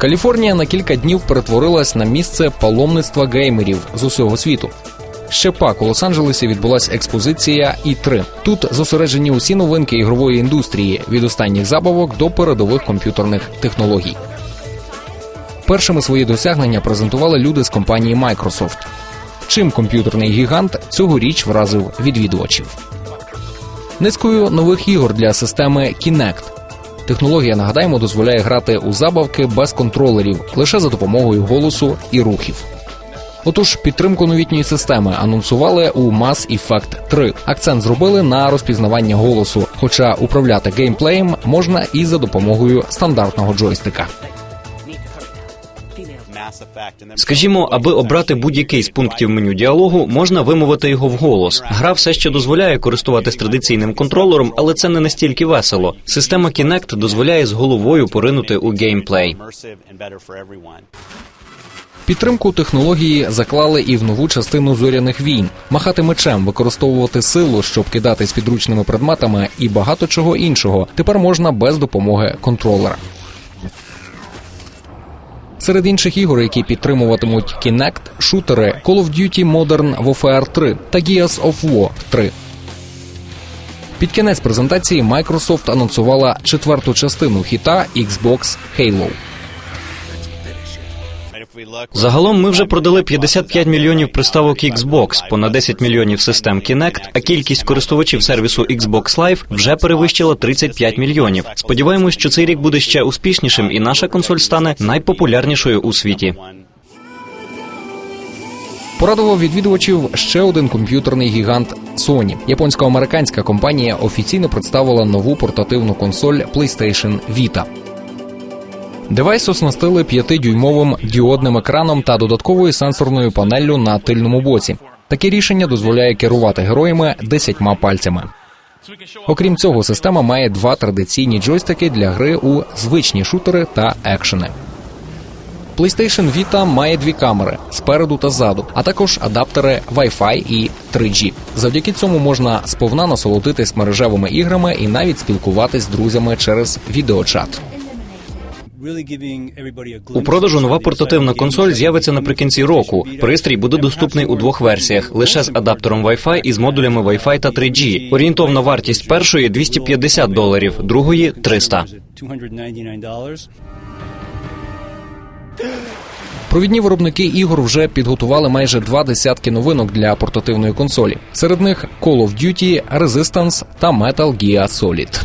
Каліфорнія на кілька днів перетворилась на місце паломництва геймерів з усього світу. Ще пак у Лос-Анджелесі відбулася експозиція і 3 Тут зосереджені усі новинки ігрової індустрії від останніх забавок до передових комп'ютерних технологій. Першими свої досягнення презентували люди з компанії Microsoft. Чим комп'ютерний гігант цьогоріч вразив відвідувачів. Низкою нових ігор для системи Kinect. Технологія, нагадаємо, дозволяє грати у забавки без контролерів лише за допомогою голосу і рухів. Отож, підтримку новітньої системи анонсували у Mass Effect 3. Акцент зробили на розпізнавання голосу, хоча управляти геймплеєм можна і за допомогою стандартного джойстика. Скажімо, аби обрати будь-який з пунктів меню діалогу, можна вимовити його вголос. Гра все ще дозволяє користуватись традиційним контролером, але це не настільки весело. Система Kinect дозволяє з головою поринути у геймплей. Підтримку технології заклали і в нову частину зоряних війн. Махати мечем, використовувати силу, щоб кидати з підручними предметами і багато чого іншого. Тепер можна без допомоги контролера. Серед інших ігор, які підтримуватимуть Kinect, шутери Call of Duty Modern Warfare 3 та Gears of War 3. Під кінець презентації Microsoft анонсувала четверту частину хіта Xbox Halo. Загалом ми вже продали 55 мільйонів приставок Xbox, понад 10 мільйонів систем Kinect, а кількість користувачів сервісу Xbox Live вже перевищила 35 мільйонів. Сподіваємось, що цей рік буде ще успішнішим, і наша консоль стане найпопулярнішою у світі. Порадував відвідувачів ще один комп'ютерний гігант Sony. Японсько-американська компанія офіційно представила нову портативну консоль PlayStation Vita. Девайс оснастили 5-дюймовим діодним екраном та додатковою сенсорною панеллю на тильному боці. Таке рішення дозволяє керувати героями десятьма пальцями. Окрім цього, система має два традиційні джойстики для гри у звичні шутери та екшени. PlayStation Vita має дві камери спереду та ззаду, а також адаптери Wi-Fi і 3G. Завдяки цьому можна сповна насолодитись мережевими іграми і навіть спілкуватись з друзями через відеочат. У продажу нова портативна консоль з'явиться наприкінці року. Пристрій буде доступний у двох версіях: лише з адаптером Wi-Fi і з модулями Wi-Fi та 3G. Орієнтовна вартість першої 250 доларів, другої 300. Провідні виробники ігор вже підготували майже два десятки новинок для портативної консолі. Серед них Call of Duty, Resistance та Metal Gear Solid.